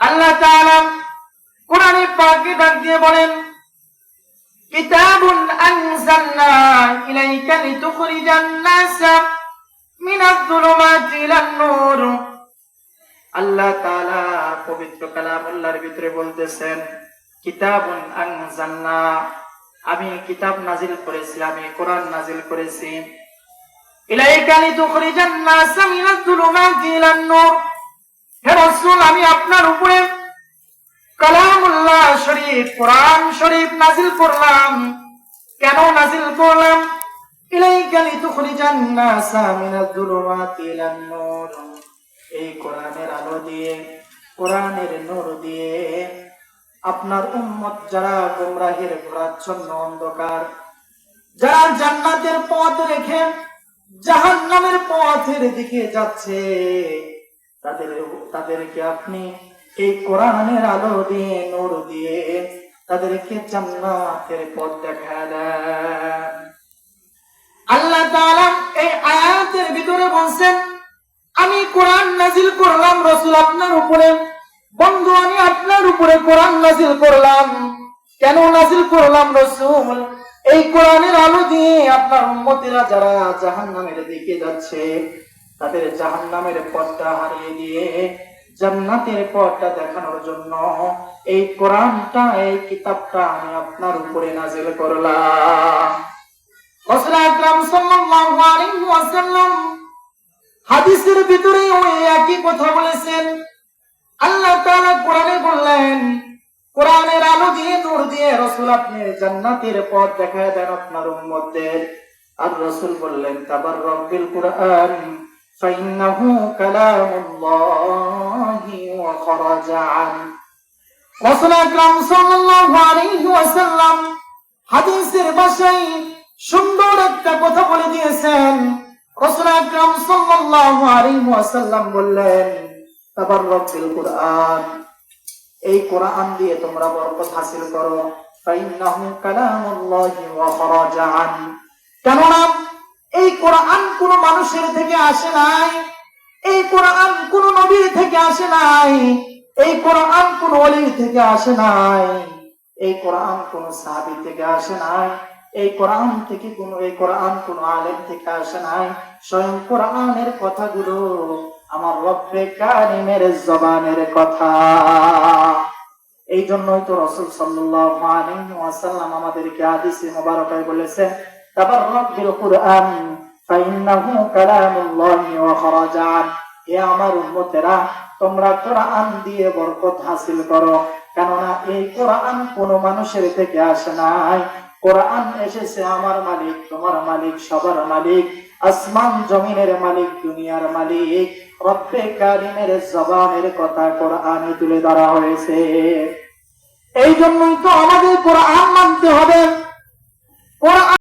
আল্লাহ কোরআনে পাকে ডাক দিয়ে বলেন, কিতাবুন আনজালনা ইলাইকা লিতুখরিজান মিনাজ যুলুমাতি ইলান নূর। আল্লাহ তাআলা পবিত্র ভিতরে বলতেছেন, কিতাবুন আনজালনা, আমি কিতাব নাজিল করেছি, আমি কোরআন নাজিল করেছি। ইলাইকা লিতুখরিজান নাসা মিনাজ যুলুমাতি ইলান নূর। হে রাসূল, আমি আপনার উপরে কালামুল্লাহ শরীফ, কোরআন শরীফ নাজিল করলাম। কেন নাজিল করলাম? এই কোরআনের আলো দিয়ে, কোরআনের নূর দিয়ে আপনার উম্মত যারা গোমরাহের ঘোরাচ্ছন্ন অন্ধকার, যারা জান্নাতের পথ রেখে জাহান্নামের পথের দিকে যাচ্ছে তাদের তাদেরকে আপনি এই কোরআনের আলো দিয়ে, নূর দিয়ে তাদেরকে জান্নাতের পথ দেখা দেন আল্লাহ তাআলা এই আয়াতের ভিতরে বলছেন, আমি কোরআন নাজিল করলাম, রসুল আপনার উপরে, বন্ধু, আমি আপনার উপরে কোরআন নাজিল করলাম। কেন নাজিল করলাম, রসুল? এই কোরআনের আলো দিয়ে আপনার উম্মতেরা যারা জাহান্নামের দিকে যাচ্ছে তাদের জাহান্নামের পথটা হারিয়ে দিয়ে জান্নাতের পথটা দেখানোর জন্য এই কোরআনটা, এই কিতাবটা আমি আপনার উপরে নাজিল করলাম। হাদিসের ভিতরে একই কথা বলেছেন। আল্লাহ কোরআনের আলো দিয়ে দিয়ে রাসূল আপনি জান্নাতের পথ দেন আপনার আর রাসূল বললেন তাবাররাক বিল কোরআন। ফাইন্নাহু কালামুল্লাহি ওয়া খরাজা আন রাসূল আকরাম সাল্লাল্লাহু আলাইহি ওয়াসাল্লাম হাদিসের ভাষায় সুন্দর একটা কথা বলে দিয়েছেন। রাসূল আকরাম সাল্লাল্লাহু আলাইহি ওয়াসাল্লাম বললেন তাবাররাক বিল কোরআন। এই কোরআন দিয়ে তোমরা বরকত হাসিল করো। ফাইন্নাহু কালামুল্লাহি ওয়া খরাজা আন। কেননা এই কোরআন কোন মানুষের থেকে আসে নাই, এই কোরআন কোন নবীর থেকে আসে নাই, এই কোরআন কোন অলির থেকে আসে নাই, এই কোরআন কোন সাহাবী থেকে আসে নাই, এই কোরআন থেকে কোন, এই কোরআন কোন আলেম থেকে আসে নাই। স্বয়ং কোরআনের কথাগুলো আমার রব্বে কারিমের জবানের কথা। এই জন্যই তো রসুল ওয়াসাল্লাম আমাদেরকে হাদিসে মোবারকায় বলেছেন, তাবাররাক বিল কুরআন। আমার উম্মতেরা, তোমরা কোরআন দিয়ে বরকত হাসিল করো। কেননা এই কোরআন কোন মানুষের থেকে আসে নাই। কোরআন এসেছে আমার মালিক, তোমার মালিক, সবার মালিক, আসমান জমিনের মালিক, দুনিয়ার মালিক। রব্বে কারিমের জবানের কথা কোরআনে তুলে ধরা হয়েছে। এই জন্যই তো আমাদের কোরআন মানতে হবে। কোরআন